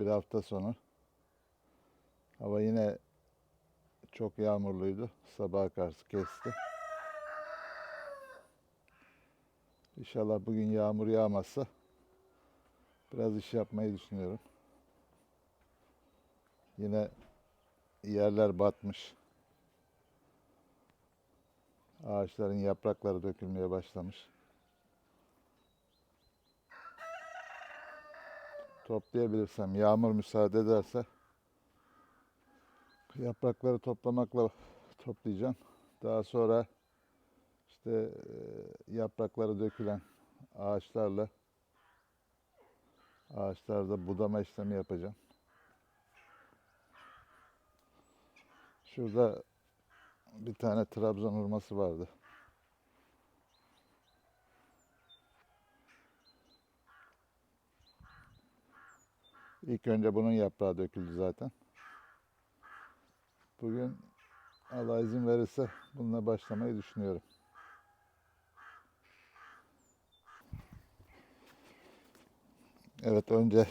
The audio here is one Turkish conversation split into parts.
bir hafta sonu. Hava yine çok yağmurluydu. Sabaha karşı kesti. İnşallah bugün yağmur yağmazsa biraz iş yapmayı düşünüyorum. Yine yerler batmış. Ağaçların yaprakları dökülmeye başlamış. Toplayabilirsem, yağmur müsaade ederse yaprakları toplamakla toplayacağım. Daha sonra işte e, yaprakları dökülen ağaçlarla ağaçlarda budama işlemi yapacağım. Şurada bir tane Trabzon hurması vardı. İlk önce bunun yaprağı döküldü zaten. Bugün Allah izin verirse bununla başlamayı düşünüyorum. Evet önce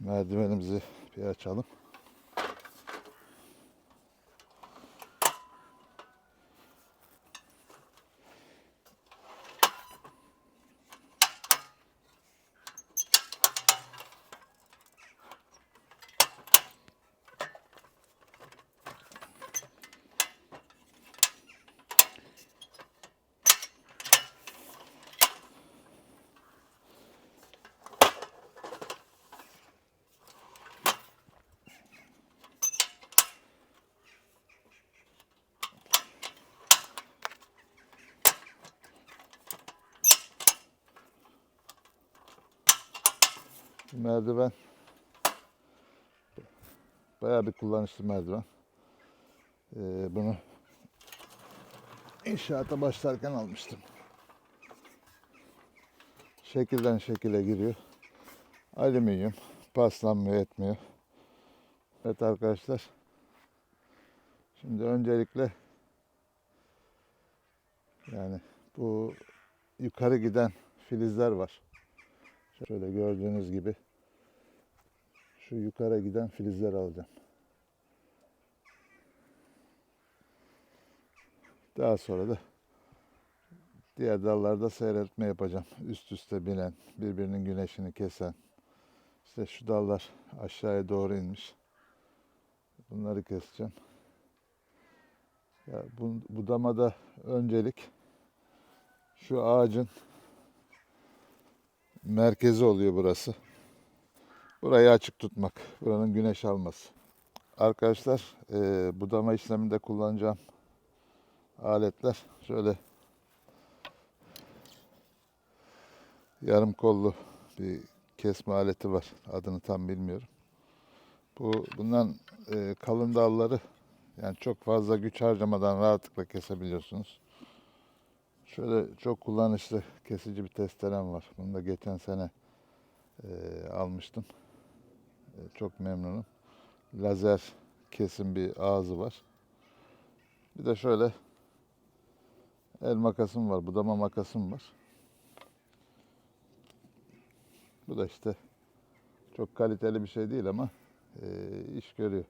merdivenimizi bir açalım. Merdiven bayağı bir kullanışlı merdiven. Ee, bunu inşaata başlarken almıştım. Şekilden şekile giriyor. Alüminyum, paslanmıyor, etmiyor. Evet arkadaşlar. Şimdi öncelikle yani bu yukarı giden filizler var. Şöyle gördüğünüz gibi şu yukarı giden filizler alacağım. Daha sonra da diğer dallarda seyretme yapacağım. Üst üste binen, birbirinin güneşini kesen. İşte şu dallar aşağıya doğru inmiş. Bunları keseceğim. Ya bu, budamada öncelik şu ağacın merkezi oluyor burası. Burayı açık tutmak. Buranın güneş alması. Arkadaşlar e, budama işleminde kullanacağım aletler şöyle yarım kollu bir kesme aleti var. Adını tam bilmiyorum. Bu bundan e, kalın dalları yani çok fazla güç harcamadan rahatlıkla kesebiliyorsunuz. Şöyle çok kullanışlı kesici bir testerem var. Bunu da geçen sene e, almıştım. E, çok memnunum. Lazer kesim bir ağzı var. Bir de şöyle el makasım var. Budama makasım var. Bu da işte çok kaliteli bir şey değil ama e, iş görüyor.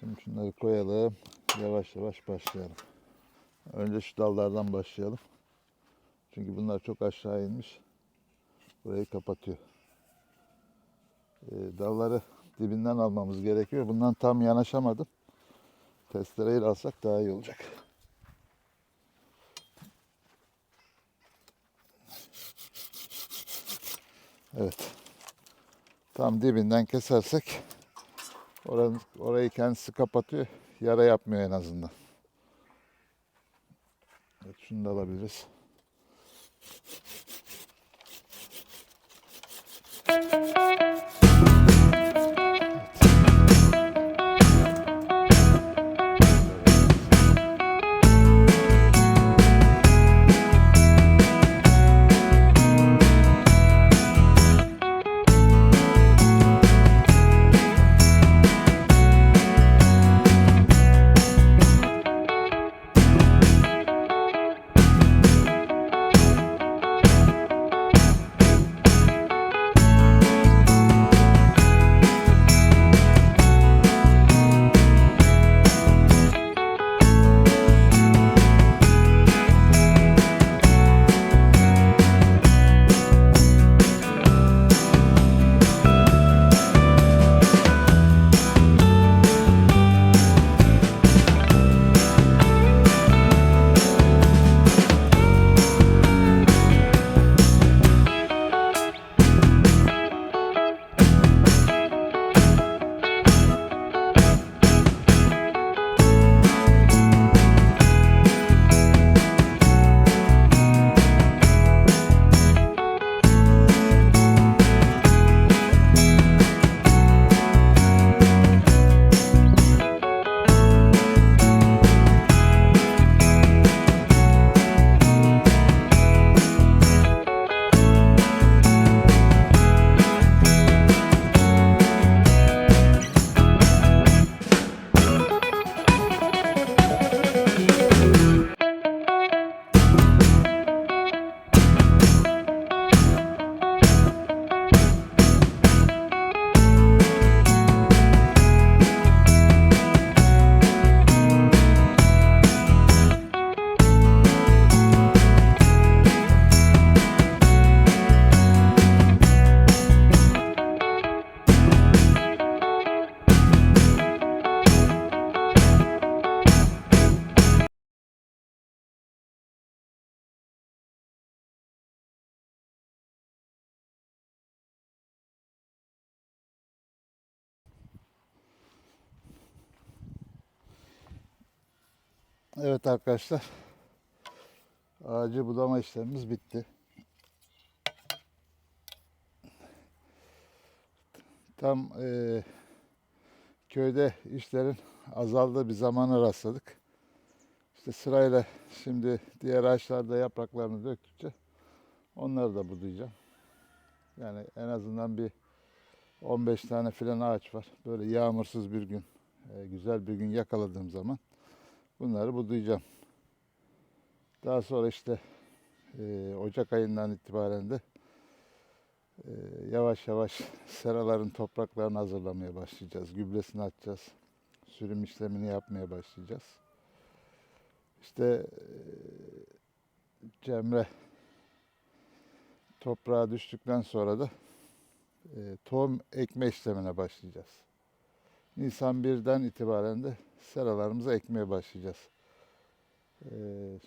Şimdi şunları koyalım. Yavaş yavaş başlayalım. Önce şu dallardan başlayalım. Çünkü bunlar çok aşağı inmiş. Burayı kapatıyor. Ee, dalları dibinden almamız gerekiyor. Bundan tam yanaşamadım. Testereyle alsak daha iyi olacak. Evet. Tam dibinden kesersek oranın, orayı kendisi kapatıyor. Yara yapmıyor en azından. Evet, şunu da alabiliriz. Evet arkadaşlar. Ağacı budama işlemimiz bitti. Tam eee, köyde işlerin azaldığı bir zamana rastladık. İşte sırayla şimdi diğer ağaçlarda yapraklarını döktükçe onları da budayacağım. Yani en azından bir 15 tane filan ağaç var. Böyle yağmursuz bir gün, e, güzel bir gün yakaladığım zaman bunları budayacağım. Daha sonra işte e, Ocak ayından itibaren de e, yavaş yavaş seraların topraklarını hazırlamaya başlayacağız. Gübresini atacağız. Sürüm işlemini yapmaya başlayacağız. İşte e, Cemre toprağa düştükten sonra da e, tohum ekme işlemine başlayacağız. Nisan 1'den itibaren de seralarımıza ekmeye başlayacağız. E,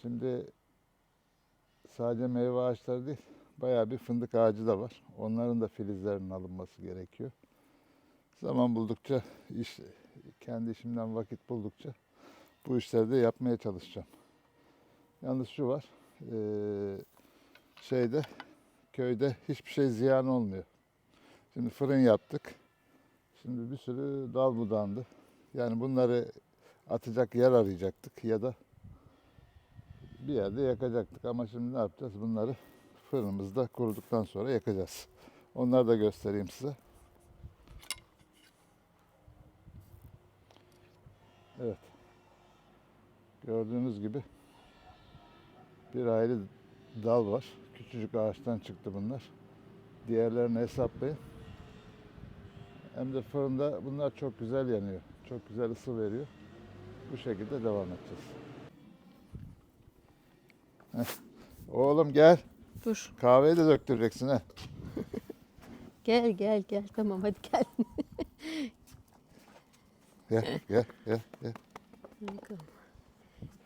şimdi sadece meyve ağaçları değil, bayağı bir fındık ağacı da var. Onların da filizlerinin alınması gerekiyor. Zaman buldukça, iş, kendi işimden vakit buldukça bu işleri de yapmaya çalışacağım. Yalnız şu var, e, şeyde köyde hiçbir şey ziyan olmuyor. Şimdi fırın yaptık. Şimdi bir sürü dal budandı. Yani bunları atacak yer arayacaktık ya da bir yerde yakacaktık. Ama şimdi ne yapacağız? Bunları fırınımızda kuruduktan sonra yakacağız. Onları da göstereyim size. Evet. Gördüğünüz gibi bir aile dal var. Küçücük ağaçtan çıktı bunlar. Diğerlerini hesaplayın. Hem de fırında bunlar çok güzel yanıyor. Çok güzel ısı veriyor. Bu şekilde devam edeceğiz. Heh. Oğlum gel. Dur. Kahveyi de döktüreceksin ha. Gel gel gel. Tamam hadi gel. Gel gel gel. gel. Bakalım.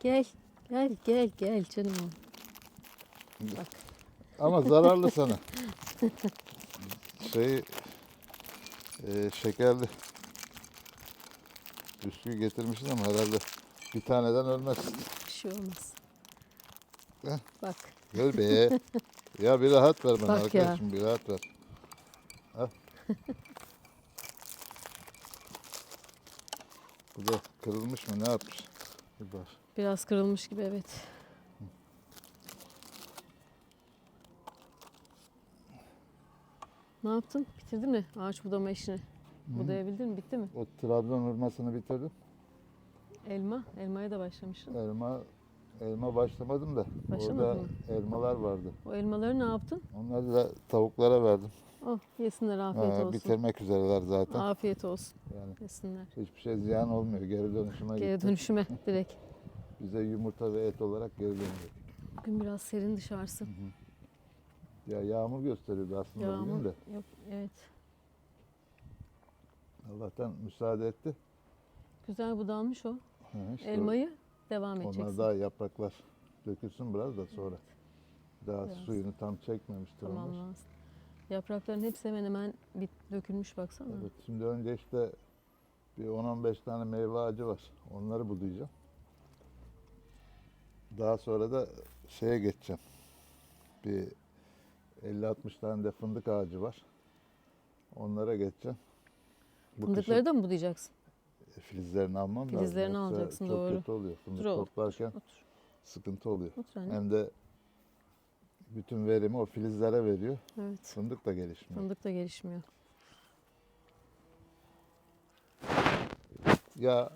Gel. Gel gel gel canım. Bak. Ama zararlı sana. Şey e, şekerli bisküvi getirmişsin ama herhalde bir taneden ölmez. Bir şey olmaz. Heh. Bak. Gel be. ya bir rahat ver bana Bak ya. arkadaşım bir rahat ver. Al. Bu da kırılmış mı ne yapmış? Bir. Biraz kırılmış gibi evet. Ne yaptın? Bitirdin mi ağaç budama işini? Budayabildin mi? Bitti mi? O Trabzon hurmasını bitirdim. Elma. Elmaya da başlamışsın. Elma elma başlamadım da. Başlamadın Orada mı? elmalar vardı. O elmaları ne yaptın? Onları da tavuklara verdim. Oh yesinler afiyet Ha, olsun. bitirmek üzereler zaten. Afiyet olsun. Yani Yesinler. hiçbir şey ziyan olmuyor. Geri dönüşüme Geri gitti. dönüşüme direkt. Bize yumurta ve et olarak geri dönecek. Bugün biraz serin dışarısı. Ya yağmur gösteriyordu aslında Yağmur. bugün de. Yok evet. Allah'tan müsaade etti. Güzel budanmış o. Ha, işte Elmayı devam Onlar edeceksin. daha yapraklar dökülsün biraz da sonra. Daha Biraz. suyunu tam çekmemiştir onlar. Tamamlansın. Yaprakların hepsi hemen hemen bit, dökülmüş baksana. Evet, şimdi önce işte bir 10-15 tane meyve ağacı var. Onları budayacağım. Daha sonra da şeye geçeceğim. Bir 50-60 tane de fındık ağacı var. Onlara geçeceğim. Bu Fındıkları da mı budayacaksın? kışın filizlerini almam lazım. Filizlerini Yoksa alacaksın, çok doğru. kötü oluyor. Fındık Dur oğlum, toplarken Otur. sıkıntı oluyor. Otur anne. Hem de bütün verimi o filizlere veriyor. Evet. Fındık da gelişmiyor. Fındık da gelişmiyor. Ya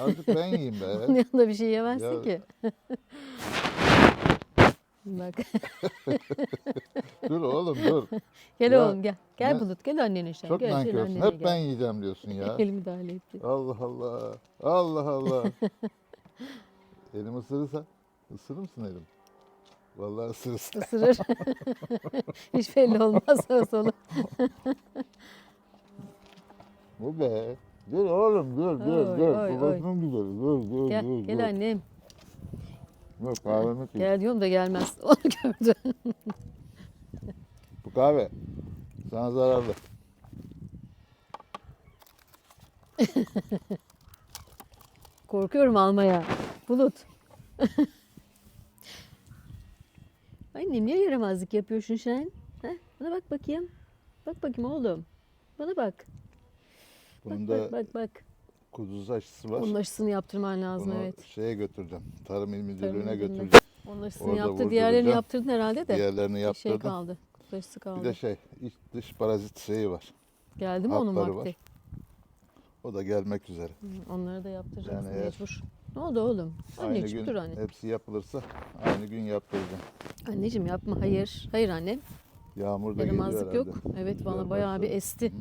azıcık ben yiyeyim be. Onun yanında bir şey yemezsin Ya- ki. Bak. dur oğlum dur. Gel Ya, oğlum gel. Gel ne- Bulut gel annene şey. Çok gel, nankörsün. annene Hep gel. ben yiyeceğim diyorsun ya. Elim müdahale etti. Allah Allah. Allah Allah. Elim ısırırsa. Isırır mısın elim? Vallahi ısırırsın. Isırır. Hiç belli olmaz sağa sola. Bu be. Dur oğlum dur dur Oy, dur. oy, Babasının güzeli. Dur dur Gel, dur. gel dur. annem. Dur kahvemi koy. Gel diyorum da gelmez. Onu gördü. Bu kahve sana zararlı. Korkuyorum almaya. Bulut. Annem niye yaramazlık yapıyorsun sen? Ha? Bana bak bakayım. Bak bakayım oğlum. Bana bak. Bak, da bak bak bak. Kuduz aşısı var. Onun aşısını yaptırman lazım Bunu evet. şeye götüreceğim. Tarım İl Müdürlüğü'ne Müdürlüğüne. götüreceğim. Onun aşısını Orada yaptır. Diğerlerini vurduracağım. yaptırdın herhalde de. Diğerlerini Şey yaptırdım. kaldı. Kutu aşısı kaldı. bir de şey iç dış parazit şeyi var. Geldi mi onun hapları vakti? var. O da gelmek üzere. Hı, Onları da yaptıracağız Yani eğer- mecbur. Ne oldu oğlum? Aynı Anneciğim gün dur anne. hepsi yapılırsa aynı gün yaptıracağım. Anneciğim yapma. Hayır. Hayır annem. Yağmur da geliyor Yaramazlık herhalde. yok. Evet Güzel bana bayağı bir başladı. esti.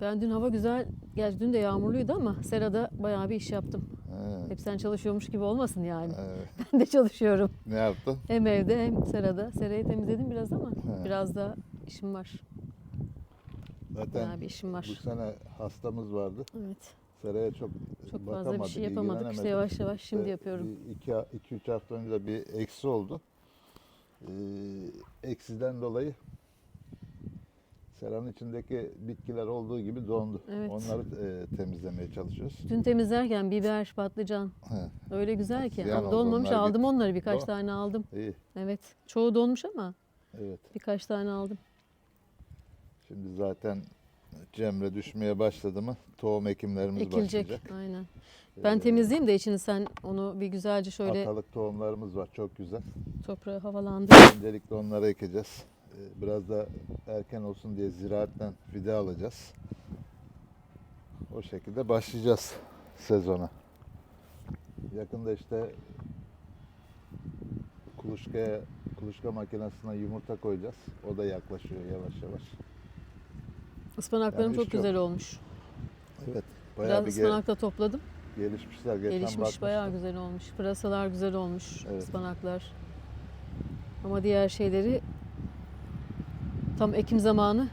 Ben dün hava güzel, gerçi dün de yağmurluydu ama serada bayağı bir iş yaptım. He, Hep sen çalışıyormuş gibi olmasın yani. evet. Ben de çalışıyorum. Ne yaptın? Hem evde hem serada. Serayı temizledim biraz ama He. biraz da işim var. Zaten Bayağı bir işim bu var. sene hastamız vardı. Evet. Seraya çok Çok fazla bir bakamadık, şey yapamadık. İşte ilgilenemedik. yavaş yavaş şimdi İşte yapıyorum. Bir iki, iki, üç hafta önce de bir eksi oldu. Ee, eksiden dolayı seranın içindeki bitkiler olduğu gibi dondu. Evet. Onları e, temizlemeye çalışıyoruz. Dün temizlerken biber, patlıcan He, öyle güzel ki. Ziyan Ama donmamış onlar aldım onları birkaç Doğru. tane aldım. iyi, Evet. Çoğu donmuş ama evet. birkaç tane aldım. Şimdi zaten Cemre düşmeye başladı mı tohum ekimlerimiz Ekilecek. başlayacak. Aynen. Ben Ee, temizleyeyim de içini sen onu bir güzelce şöyle Atalık tohumlarımız var çok güzel. toprağı havalandır. Öncelikle onları ekeceğiz. Ee, Biraz da erken olsun diye ziraatten fide alacağız. O şekilde başlayacağız sezona. Yakında işte kuluçkaya, kuluçka makinesine yumurta koyacağız. O da yaklaşıyor yavaş yavaş. Ispanaklarım Yani çok güzel olmuş. Evet. Bayağı Biraz bir ıspanak da topladım. gelişmişler. Geçen Gelişmiş bakmıştım. bayağı güzel olmuş. Pırasalar güzel olmuş. Evet. ıspanaklar. Ama diğer şeyleri tam ekim zamanı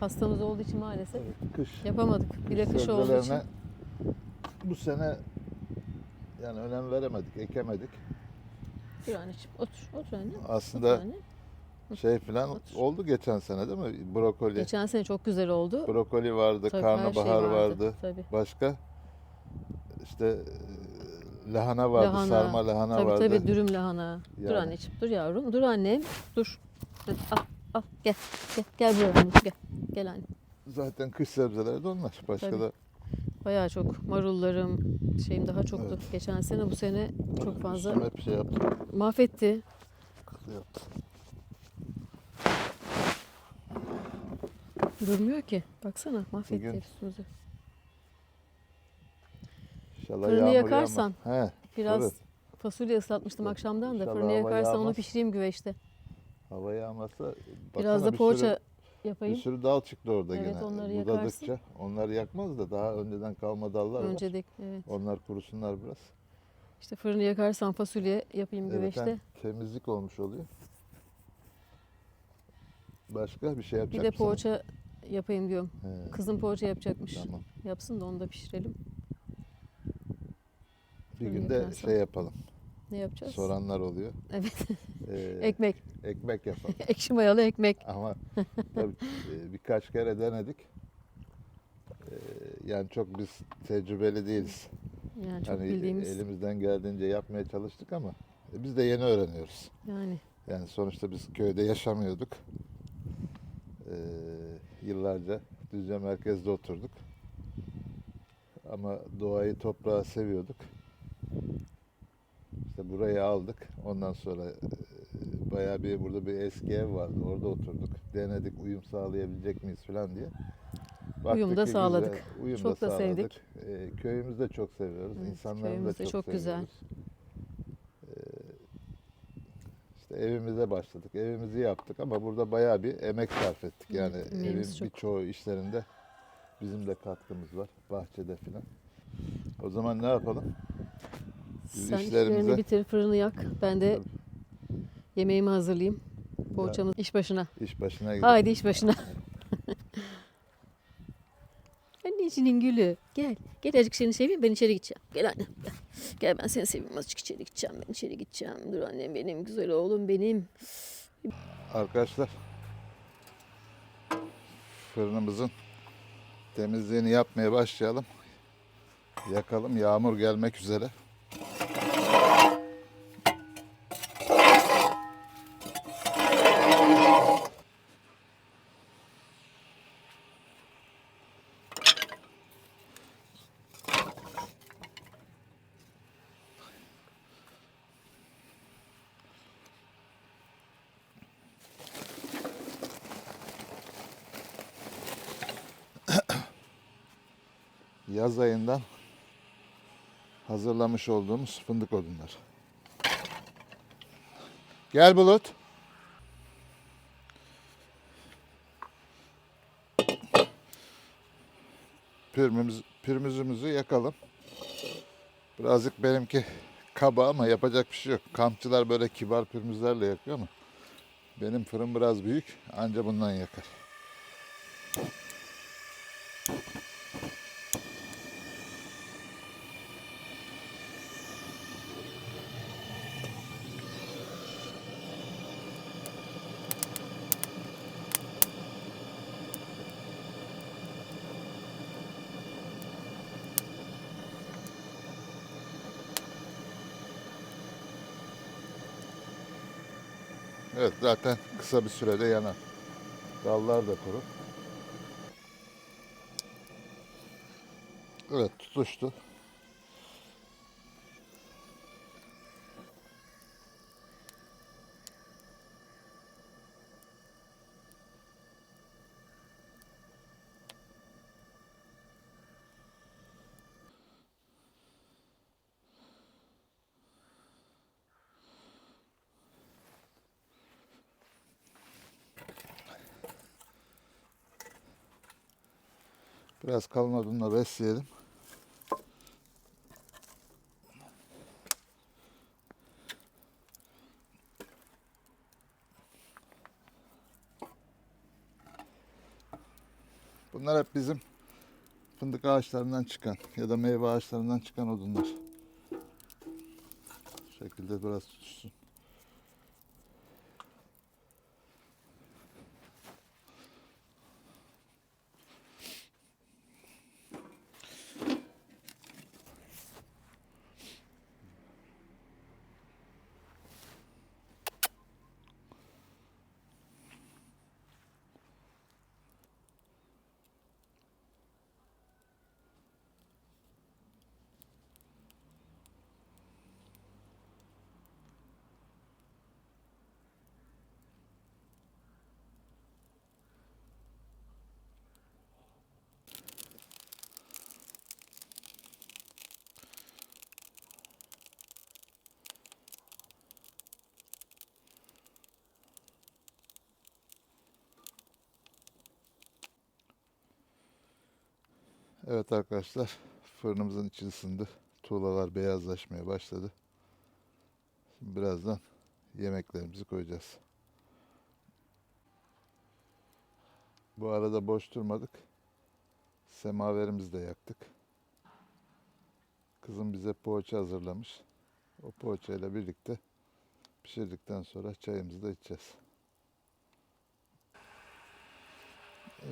hastamız olduğu için maalesef Evet, kış. yapamadık. Bir de kış olduğu için. sebzelerine bu sene yani önem veremedik, ekemedik. Dur anneciğim otur. Otur anne. Otur Aslında anne. şey falan Otur. oldu geçen sene değil mi? Brokoli. Geçen sene çok güzel oldu. Brokoli vardı, Tabii her karnabahar şey vardı. Tabii. Başka işte e, lahana vardı, Lahana. sarma lahana Tabii vardı. tabii dürüm lahana. Dur Yani. anneciğim, dur yavrum, dur annem, dur. Hadi, al, al, gel, gel, gel buraya gel. Gel anne. Zaten kış sebzeleri de onlar. Başka Tabii. da Bayağı çok marullarım, şeyim daha çoktu. Geçen sene, bu sene çok fazla üstüme hep şey yaptım. mahvetti. yaptım. Durmuyor ki. Baksana, mahvetti Bugün- üstümüzü. İnşallah Fırını yağmur yakarsan, yağmaz. He, Biraz Evet. fasulye ıslatmıştım akşamdan da. İnşallah Fırını hava yakarsan onu yağmaz. pişireyim güveçte. Hava yağmazsa Biraz baksana da bir poğaça sürü- yapayım. Bir sürü dal çıktı orada Evet, gene. onları Budadıkça onları yakmaz da daha önceden kalma dallar var. Önce de, evet. Onlar kurusunlar biraz. İşte fırını yakarsan fasulye yapayım Evet, güveçte. hem temizlik olmuş oluyor. Başka bir şey Bir yapacak de mısın? poğaça yapayım diyorum. He, Kızım poğaça yapacakmış. tamam. Yapsın da onu da pişirelim. Bir Fırını günde yakarsam. şey yapalım. Ne yapacağız? Soranlar oluyor. Evet. Ee, ekmek. ekmek yapalım. Ekşi mayalı ekmek. Ama tabii e, birkaç kere denedik. Ee, yani çok biz tecrübeli değiliz. Yani çok Hani bildiğimiz. elimizden geldiğince yapmaya çalıştık ama biz de yeni öğreniyoruz. Yani Yani sonuçta biz köyde yaşamıyorduk. Ee, yıllarca Düzce merkezde oturduk. Ama doğayı, toprağı seviyorduk. İşte burayı aldık. Ondan sonra e, bayağı bir burada bir eski ev vardı. Orada oturduk. Denedik uyum sağlayabilecek miyiz falan diye. Uyum Baktık da ki sağladık. güzel, uyum Çok da sağladık. sevdik. Ee, köyümüzü de çok seviyoruz. Evet, İnsanlarını da çok, çok güzel. seviyoruz. Ee, işte evimize başladık. Evimizi yaptık ama burada bayağı bir emek sarf ettik. Evet, Yani evin emeğimiz çok. birçoğu işlerinde bizim de katkımız var. Bahçede filan. O zaman ne yapalım? Biz sen işlerimize- işlerini bitir, fırını yak. Ben de yemeğimi hazırlayayım. Poğaçamız iş başına. İş başına gidelim. Haydi iş başına. Annecinin gülü. Gel. Gel azıcık seni seveyim ben içeri gideceğim. Gel annem. Gel, gel ben seni seveyim azıcık içeri gideceğim. Ben içeri gideceğim. Dur annem benim güzel oğlum benim. Arkadaşlar fırınımızın temizliğini yapmaya başlayalım. Yakalım. Yağmur gelmek üzere. Yaz ayından hazırlamış olduğumuz fındık odunları. Gel Bulut. Pürmümüz, pürmüzümüzü yakalım. Birazcık benimki kaba ama yapacak bir şey yok. Kampçılar böyle kibar pürmüzlerle yakıyor ama benim fırın biraz büyük. Anca bundan yakar. Evet zaten kısa bir sürede yanar. Dallar da kuru. Evet tutuştu. Biraz kalın odunla besleyelim. Bunlar hep bizim fındık ağaçlarından çıkan ya da meyve ağaçlarından çıkan odunlar. Bu şekilde biraz tutuşsun. Evet arkadaşlar fırınımızın içi ısındı. Tuğlalar beyazlaşmaya başladı. Şimdi birazdan yemeklerimizi koyacağız. Bu arada boş durmadık. Semaverimizi de yaktık. Kızım bize poğaça hazırlamış. O poğaçayla birlikte pişirdikten sonra çayımızı da içeceğiz.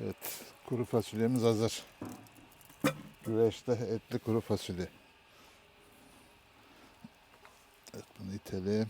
Evet, kuru fasulyemiz hazır. Güveçte etli kuru fasulye. Evet bunu itelim.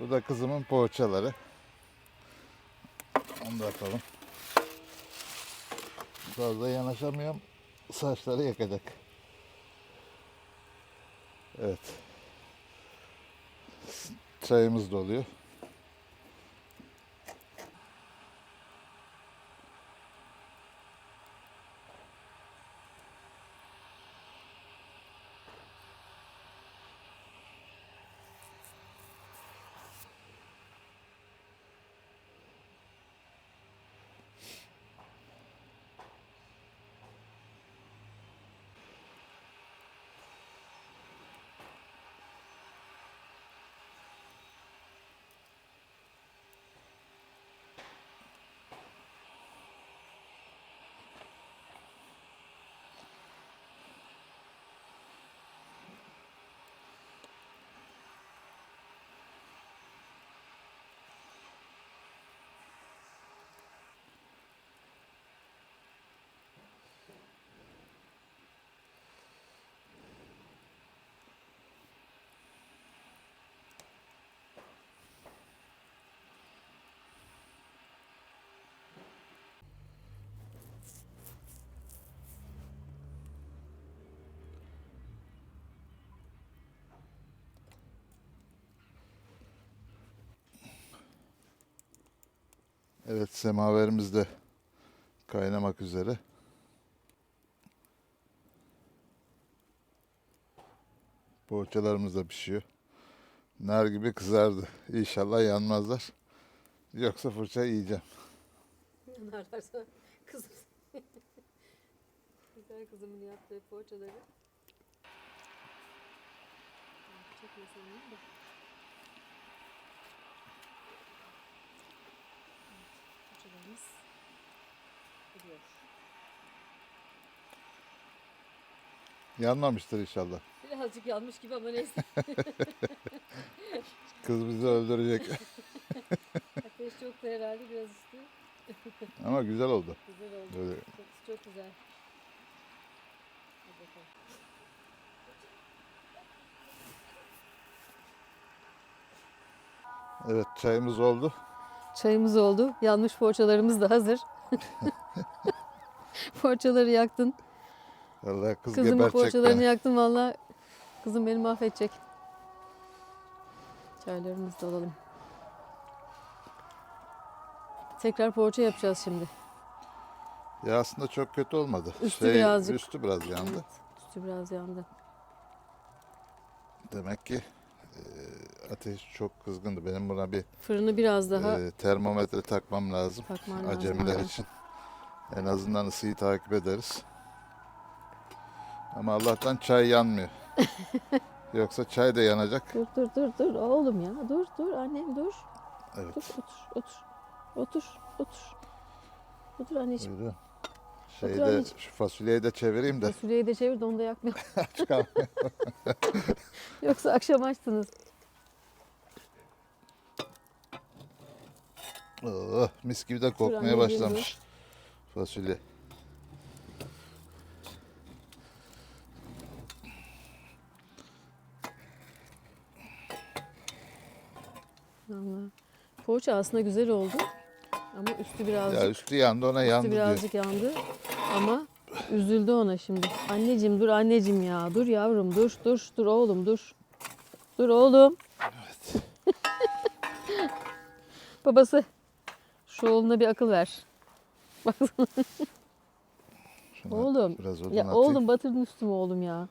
Bu da kızımın poğaçaları. Onu da yapalım. Fazla yanaşamıyorum. Saçları yakacak. Evet. Çayımız doluyor. Evet semaverimiz de kaynamak üzere. Poğaçalarımız da pişiyor. Nar gibi kızardı. İnşallah yanmazlar. Yoksa fırça yiyeceğim. Yanarlarsa kızım. Güzel kızımın yaptığı poğaçaları. Çekmesin da. Poğaçalarımız gidiyor. Yanmamıştır inşallah. Birazcık yanmış gibi ama neyse. Kız bizi öldürecek. Ateş çoktu herhalde biraz üstü. Ama güzel oldu. Güzel oldu. Böyle Kokusu çok güzel. Hadi bakalım. evet çayımız oldu. Çayımız oldu. Yanmış poğaçalarımız da hazır. Poğaçaları yaktın. Vallahi kız Kızımın gebertecek poğaçalarını beni. yaktın valla. Kızım beni mahvedecek. Çaylarımızı da alalım. Tekrar poğaça yapacağız şimdi. Ya aslında çok kötü olmadı. Şey, Üstü birazcık- Üstü biraz yandı. Evet, üstü biraz yandı. Demek ki e, ateş çok kızgındı. Benim buna bir Fırını biraz daha e, termometre takmam lazım. takman lazım. Acemiler aynen. için. En azından ısıyı takip ederiz. Ama Allah'tan çay yanmıyor. Yoksa çay da yanacak. Dur dur dur dur oğlum ya dur dur annem dur. Evet. Dur otur otur. Otur otur. Otur anneciğim. Buyurun. Şeyi de, anneciğim. şu fasulyeyi de çevireyim de Fasulyeyi de çevir de onu da yakmayalım. çıkar. Yoksa akşam açtınız. Oh, mis gibi de kokmaya başlamış fasulye. Vallahi. Poğaça aslında güzel oldu. Ama üstü birazcık, Ya üstü yandı ona üstü yandı diyor. birazcık yandı. Ama üzüldü ona şimdi. Anneciğim dur anneciğim ya. Dur yavrum dur dur dur oğlum dur. Dur oğlum. Evet. Babası şu oğluna bir akıl ver. Şuna Oğlum. Biraz Ya atayım. oğlum batırdın üstüme oğlum ya.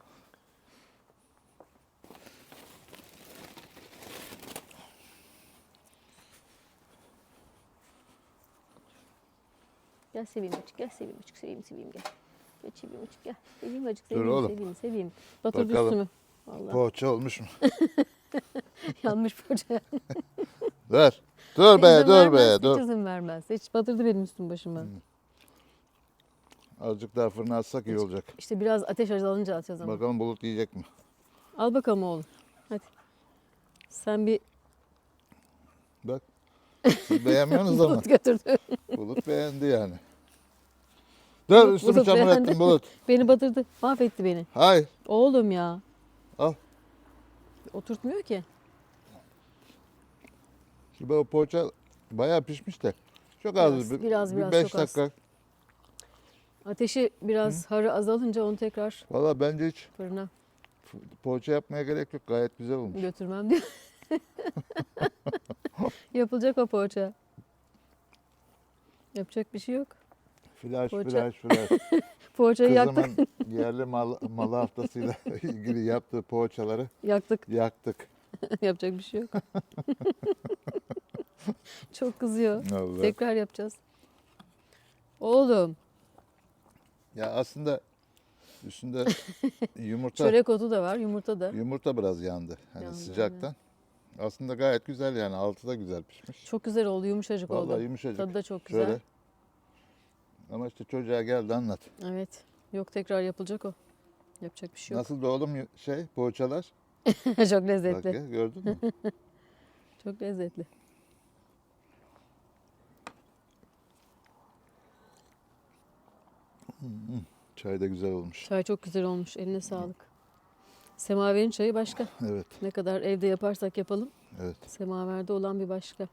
Gel seveyim açık, gel seveyim açık, seveyim seveyim gel. Gel seveyim açık, gel. Seveyim açık, Dur seveyim, oğlum. seveyim, seveyim. Batırdı Bakalım. üstümü. Vallahi Poğaça olmuş mu? yanmış poğaça. Dur. Dur be İzin dur vermez, be Hiç dur. izin vermez. Hiç batırdı benim üstüm başıma. Azıcık daha fırına atsak iyi olacak. İşte biraz ateş azalınca atacağız ama. Bakalım bulut yiyecek mi? Al bakalım oğlum. Hadi. Sen bir Bak. Siz beğenmiyorsunuz ama. bulut götürdün. Bulut beğendi yani. Dur Bulut- üstümü Bulut çamur beğendi. ettin Bulut. Beni batırdı. Mahvetti beni. Hay. Oğlum ya. Al. Oturtmuyor ki. Şimdi o poğaça bayağı pişmiş de. Çok az. Biraz, bir, biraz, bir biraz, beş çok az. dakika. Ateşi biraz harı azalınca onu tekrar Valla bence hiç fırına poğaça yapmaya gerek yok. Gayet güzel olmuş. götürmem diyor. Yapılacak o poğaça. Yapacak bir şey yok. Flash Poğaça. flash flash. Poğaçayı yaktık. Yerli mal, malı haftasıyla ilgili yaptığı poğaçaları Yaktık. yaktık. Yapacak bir şey yok. Çok kızıyor. Allah. Tekrar yapacağız. Oğlum Ya aslında üstünde yumurta çörek otu da var, yumurta da. yumurta biraz yandı. Hani Yandı, sıcaktan. Aslında gayet güzel yani. Altı da güzel pişmiş. Çok güzel oldu, yumuşacık Vallahi oldu. yumuşacık. Tadı da çok güzel. Şöyle. Ama işte çocuğa geldi anlat. Evet. Yok tekrar yapılacak o. Yapacak bir şey yok. Nasıl da oğlum şey poğaçalar? Çok Bak lezzetli. ya gördün mü? Çok lezzetli. Çay da güzel olmuş. Çay çok güzel olmuş. Eline sağlık. Semaverin çayı başka. Evet, Ne kadar evde yaparsak yapalım. evet. Semaverde olan bir başka.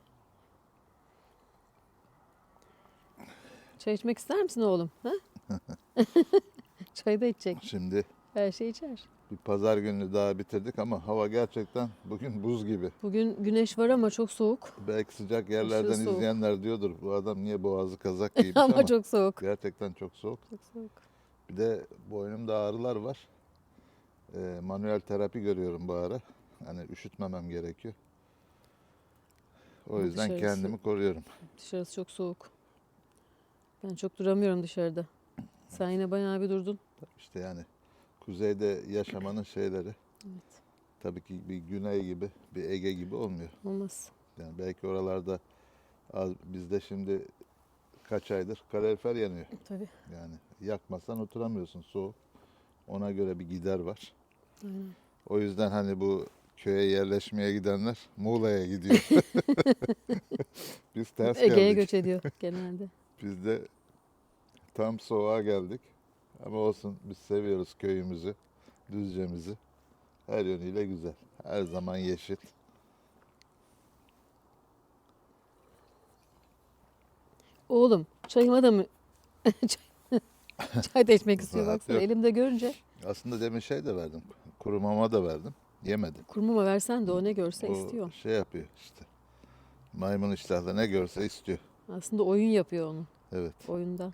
Çay içmek ister misin oğlum? Ha? Çay da içecek. Şimdi Her şey içer. Bir pazar günü daha bitirdik ama hava gerçekten bugün buz gibi. Bugün güneş var ama çok soğuk. Belki sıcak yerlerden soğuk. izleyenler diyordur bu adam niye boğazı kazak giymiş ama, ama çok soğuk. gerçekten çok soğuk. Çok soğuk. Bir de boynumda ağrılar var. Ee, manuel terapi görüyorum bu ara. Hani üşütmemem gerekiyor. O Ama yüzden dışarısı- kendimi koruyorum. Dışarısı çok soğuk. Ben çok duramıyorum dışarıda. Sen yine bayağı bir durdun. İşte yani kuzeyde yaşamanın şeyleri Evet. tabii ki bir güney gibi, bir Ege gibi olmuyor. Olmaz. Yani belki oralarda az bizde şimdi kaç aydır kalorifer yanıyor. Tabii. Yani yakmasan oturamıyorsun soğuk. Ona göre bir gider var. Aynen. O yüzden hani bu köye yerleşmeye gidenler Muğla'ya gidiyor. Biz ters Ege'ye geldik. göç ediyor genelde. Biz de tam soğuğa geldik. Ama olsun biz seviyoruz köyümüzü, düzcemizi. Her yönüyle güzel. Her zaman yeşil. Oğlum çayıma da mı çay, da içmek istiyor Rahat baksana yok. elimde görünce. Aslında demin şey de verdim. Kuru mama da verdim. Yemedi. Kurumuma versen de o ne görse istiyor. şey yapıyor işte. Maymun iştahla ne görse istiyor. Aslında oyun yapıyor onu Evet. oyunda.